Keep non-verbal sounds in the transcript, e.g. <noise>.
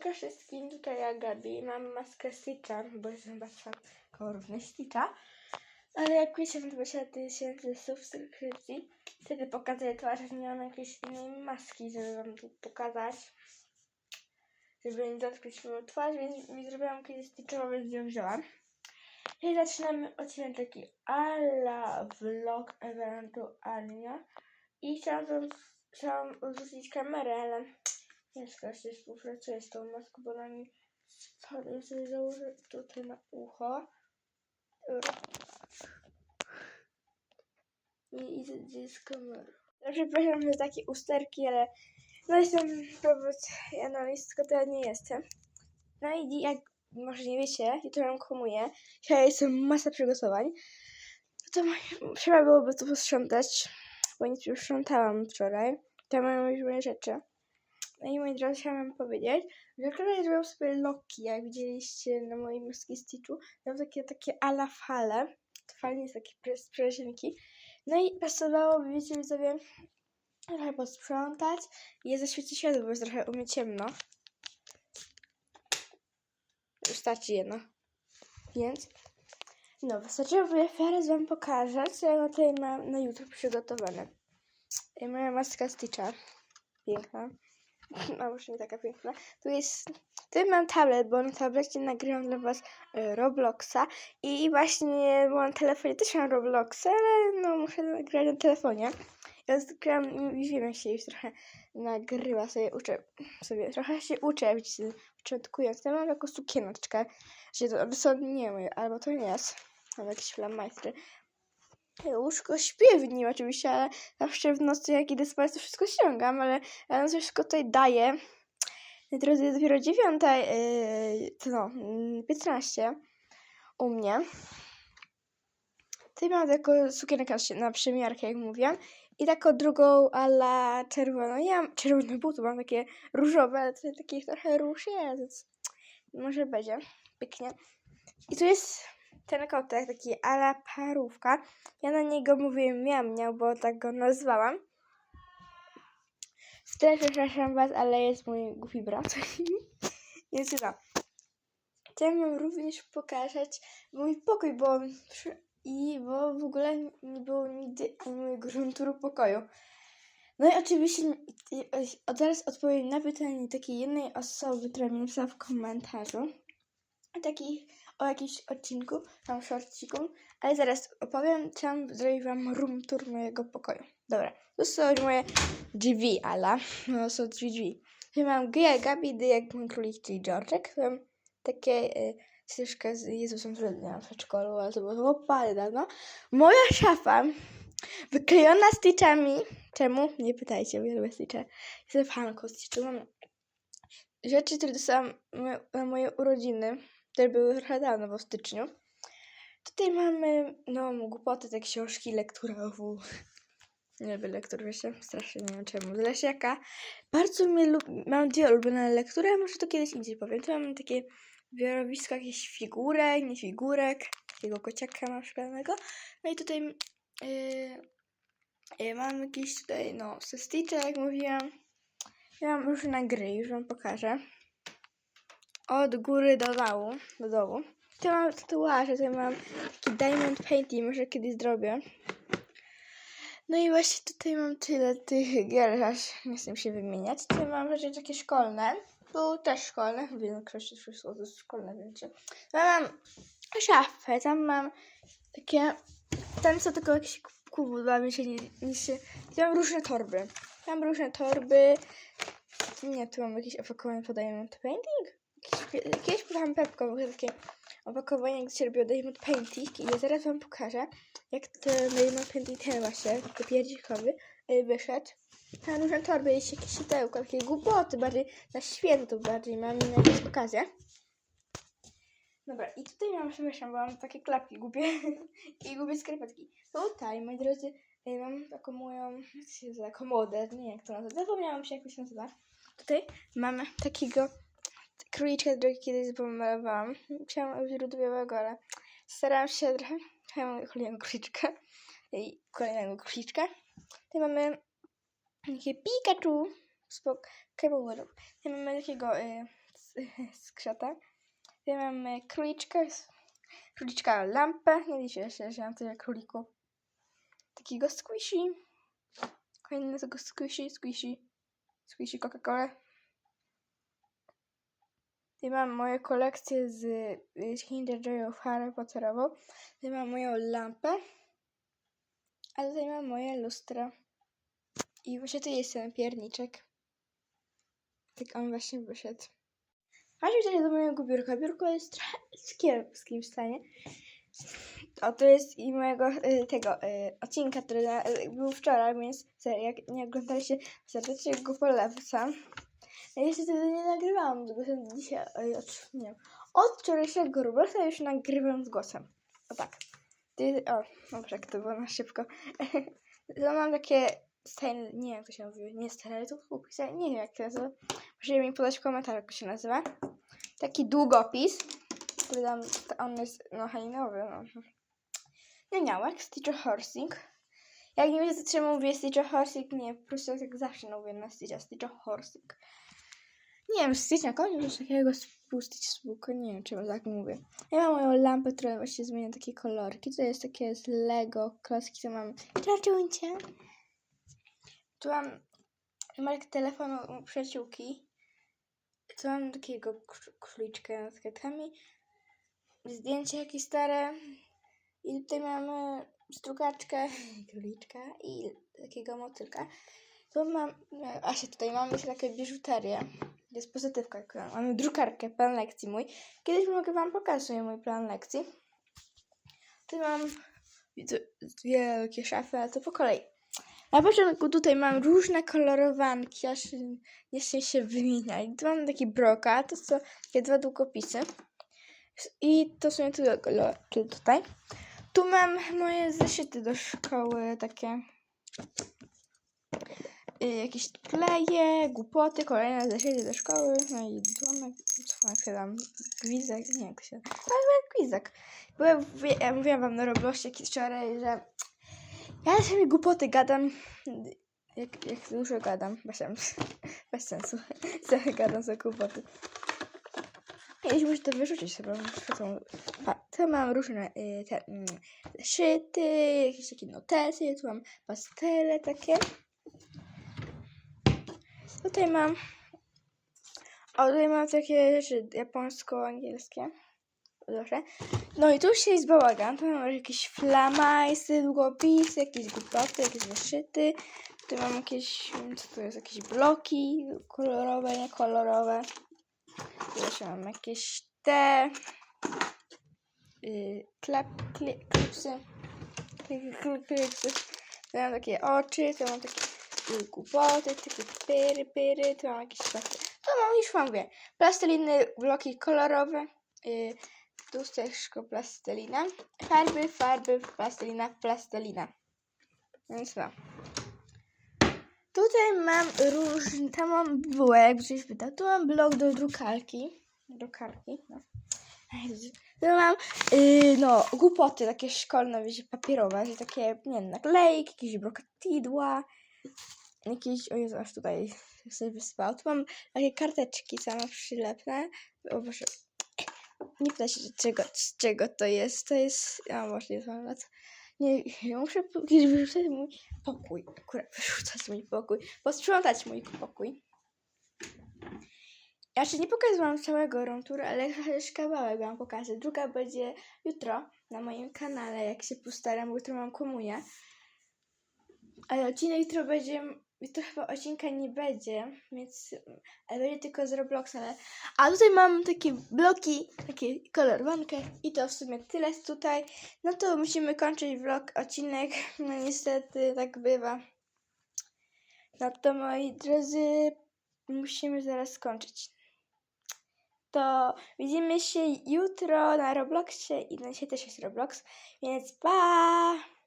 Hejka wszystkim, tutaj ja Gabi. Mam maskę Stitcha, bo jestem bardzo równy Stitcha. Ale jak wiecie, mam 20 tysięcy subskrypcji, wtedy pokazuję twarz, nie mam jakiejś innej maski, żeby wam tu pokazać. Żeby nie dotknąć moją twarz, więc mi zrobiłam kiedyś Stitchową, więc ją wzięłam. I zaczynamy odcinek taki ala vlog ewentualnie. I chciałam, chciałam kamerę, ale ciężko się współpracuje z tą maską, bo ona mi spadła. Ja sobie założę tutaj na ucho. I idę gdzie jest kamera. Ja przepraszam za takie usterki, ale no jestem profesjonalistką, to ja nie jestem. No i jak może nie wiecie, jutro mam komunię. Dzisiaj jest masa przygotowań. No to trzeba byłoby to posprzątać, bo nic nie sprzątałam wczoraj. To mają już moje rzeczy. No i moi drodzy, chciałam powiedzieć, że wczoraj zrobiłam sobie loki, jak widzieliście na moim maski Stitchu. Mam takie, takie ala fale. Fajnie jest takie sprężynki. No i pasowało, wiecie widzowie, trochę posprzątać i je zaświecić światło, bo jest trochę u mnie ciemno. Już starczy jedno. Więc, no, wystarczyłoby teraz wam pokażę, co ja tutaj mam na jutro przygotowane. I moja maska Stitcha. Piękna. <laughs> A może nie taka piękna. Tu jest, tu mam tablet, bo na tablecie nagrywam dla was e, Robloxa i właśnie, bo na telefonie też mam Robloxa, ale no muszę nagrać na telefonie. Ja zgram i wiem jak się już trochę nagrywa, sobie uczę, sobie trochę się uczę, widzicie, początkując. Ja mam taką sukieneczkę, że to, moje, albo to nie jest. Mam jakieś flamajstry. Łóżko śpię w nim oczywiście, ale zawsze w nocy jak idę spać to wszystko ściągam, ale ja no to wszystko tutaj daję. Teraz jest dopiero dziewiąta, yy, to no, mm, 15 u mnie. Tutaj mam taką sukienkę na przymiarkę, jak mówiłam. I taką drugą ala czerwoną. Ja mam czerwone buty, mam takie różowe, ale tutaj takich trochę róż jest, więc może będzie pięknie. I tu jest ten kotek, taki ala parówka. Ja na niego mówię miam, miał, bo tak go nazwałam. W przepraszam was, ale jest mój głupi brat. <laughs> Więc no. Chciałam wam również pokazać mój pokój, bo i bo w ogóle nie było nigdy ani mojego grunturu pokoju. No i oczywiście od zaraz odpowiem na pytanie takiej jednej osoby, która mi napisała w komentarzu. Taki o jakimś odcinku, tam shortciku, ale zaraz opowiem, chciałam zrobić wam room tour mojego pokoju. Dobra, to są moje drzwi, ala, <laughs> no są drzwi, drzwi. Ja mam Gia, Gabi, Dy, jak mój królik, czyli George'ek. Mam takie y, ścieżkę z Jezusem Trudniam w przedszkolu, ale to było parę dawno. Moja szafa wyklejona stitchami. Czemu? Nie pytajcie, bo ja lubię stitche. Jestem fanką stitchu. Mam rzeczy, które dostałam na moje urodziny, które były trochę dawno, bo w styczniu. Tutaj mamy, no, głupoty, te książki lekturowu. Nie lubię lektur, wiecie? Strasznie nie wiem czemu. Z Lesiaka. Bardzo mnie lub... Mam dwie ulubione lektury, a może to kiedyś indziej powiem. Tu mam takie zbiorowisko jakichś figurek, nie figurek. Takiego kociaka mam szklanego. No i tutaj yy, yy, mam jakieś tutaj, no, ze Stitcha, jak mówiłam. Ja mam różne gry, już wam pokażę. Od góry do dołu. Do dołu. Tutaj mam tatuaże, tutaj mam taki diamond painting, może kiedyś zrobię. No i właśnie tutaj mam tyle tych gier, aż nie chcę się wymieniać. Tutaj mam rzeczy takie szkolne. Tu też szkolne. Większość wszystko to jest szkolne, wiecie. Tam mam szafę, tam mam takie... Tam są tylko jakieś kubudła, mi się nie... Nie się... Tu mam różne torby. Mam różne torby. Nie, tu mam jakieś opakowanie po Diamond Painting. Jakieś pytałam Pepko, bo takie opakowanie, gdzie się robiło Diamond Painting i ja zaraz wam pokażę, jak ten Diamond Painting ten właśnie, taki pierdzikowy, y, wyszedł. Tam różne torby, jest jakieś siedełka, takie głupoty, bardziej na święto bardziej, mam na jakieś okazję. Dobra, i tutaj mam, przepraszam, bo mam takie klapki głupie <laughs> i głupie skarpetki. Tutaj, moi drodzy, y, mam taką moją, jak się nazywa, komodę, nie wiem jak to nazywa, zapomniałam się jak to się nazywa. Tutaj mamy takiego króliczka, którego kiedyś pomalowałam. Chciałam robić różowego, ale starałam się trochę. Chciałam kolejnego króliczka i kolejnego króliczka. Tutaj mamy takie Pikachu z Pokémonów. Tutaj mamy takiego y, z, <laughs> z krzata. Tutaj mamy króliczka, króliczka lampę. Nie liczę się, że mam tyle królików. Takiego squishy. Kolejny tego squishy, squishy, squishy Coca-Cola. Tutaj mam moje kolekcje z y, Kinder Joy'ów Harry Potterową. Tutaj mam moją lampę. A tutaj mam moje lustro. I właśnie tu jest ten pierniczek. Tak on właśnie wyszedł. Chodźmy tutaj do mojego biurka. Biurko jest trochę w kiepskim stanie. O, to jest i mojego y, tego y, odcinka, który na, y, był wczoraj, więc serio, jak nie oglądaliście, serdecznie go polecam. Ja jeszcze wtedy nie nagrywałam z głosem dzisiaj, od, nie wiem, od wczorajszego Robloxa już nagrywam z głosem. O tak. Ty, o, dobrze, jak to było na szybko. to <laughs> mam takie style, nie wiem jak to się mówi, nie style, to pisać, nie wiem jak to nazywa. Możecie mi podać w komentarzu, jak to się nazywa. Taki długopis, który tam, on jest, no, halinowy, no. Nianiałek, Stitcher Horsing. Jak nie wiecie, czemu mówię Stitcher Horsing, nie, po prostu tak zawsze mówię na Stitcher, Stitcher Horsing. Nie wiem, Stitch na koniu, coś takiego spustić z nie wiem, czemu tak mówię. Ja mam moją lampę, która właśnie zmienia takie kolorki. To jest takie z Lego, klocki, to mam czaczuncie. Tu mam numerek telefonu przyjaciółki. Tu mam takiego kr- króliczka z kwiatkami. Zdjęcie jakieś stare. I tutaj mamy strugaczkę, <laughs> króliczka i takiego motylka. Tu mam, a się tutaj mamy jeszcze takie biżuterię. Jest pozytywka, mamy drukarkę, plan lekcji mój. Kiedyś mogę wam pokazać mój plan lekcji. Tu mam wielkie szafy, ale to po kolei. Na początku tutaj mam różne kolorowanki, aż nie chcę się wymieniać. Tu mam taki broka, to są takie dwa długopisy. I to są tu kolory tutaj. Tu mam moje zeszyty do szkoły, takie jakieś kleje, głupoty, kolejne zeszyty do szkoły, no i co jak się tam, gwizek, nie jak się, ale jak gwizek. Byłem, ja mówiłam wam na Robloxie wczoraj, że ja sobie głupoty gadam, jak, jak dużo gadam, bez <laughs> bez sensu, <laughs> co gadam za głupoty. Kiedyś muszę to wyrzucić sobie, pa, to mam różne y, te, mm, zeszyty, jakieś takie notesy, tu mam pastele takie. Tutaj mam, o tutaj mam takie rzeczy japońsko-angielskie. Proszę. No i tu się jest bałagan. Tu mam jakieś flamajsy, długopisy, jakieś głupoty, jakieś zeszyty. Tu mam jakieś, co to jest, jakieś bloki kolorowe, niekolorowe. Tu jeszcze mam jakieś te yy, klep, kli, klipsy. Kli- kli- Klipsy. Tu mam takie oczy, tu mam takie y, głupoty, takie pyry, pyry. Tu mam jakieś takie, tu mam już wam plasteliny, bloki kolorowe. Yy, tu też plastelina. Farby, farby, plastelina, plastelina. Więc no. Tutaj mam różne, tam mam było, jak ktoś tu mam blok do drukarki. Drukarki, no. Tu mam, yy, no, głupoty takie szkolne, wiecie, papierowe, takie, nie wiem, naklejki, jakieś brokatidła, jakieś, o Jezu, aż tutaj sobie wyspał. Tu mam takie karteczki same przylepne. O Boże, nie pyta się, czego, z czego to jest. To jest. A właśnie, jest mam lat. Nie, ja muszę kiedyś wyrzucać mój pokój. Akurat wyrzucać mój pokój. Posprzątać mój pokój. Ja jeszcze nie pokazałam całego room tour, ale chociaż kawałek wam pokażę. Druga będzie jutro na moim kanale, jak się postaram, bo jutro mam komunię. Ale odcinek jutro będzie. Jutro chyba odcinka nie będzie, więc. Ale będzie tylko z Robloxa, ale a tutaj mam takie bloki, takie kolorowankę i to w sumie tyle tutaj. No to musimy kończyć vlog, odcinek. <laughs> No niestety tak bywa. No to moi drodzy, musimy zaraz skończyć. To widzimy się jutro na Robloxie i na dzisiaj też jest Roblox, więc pa!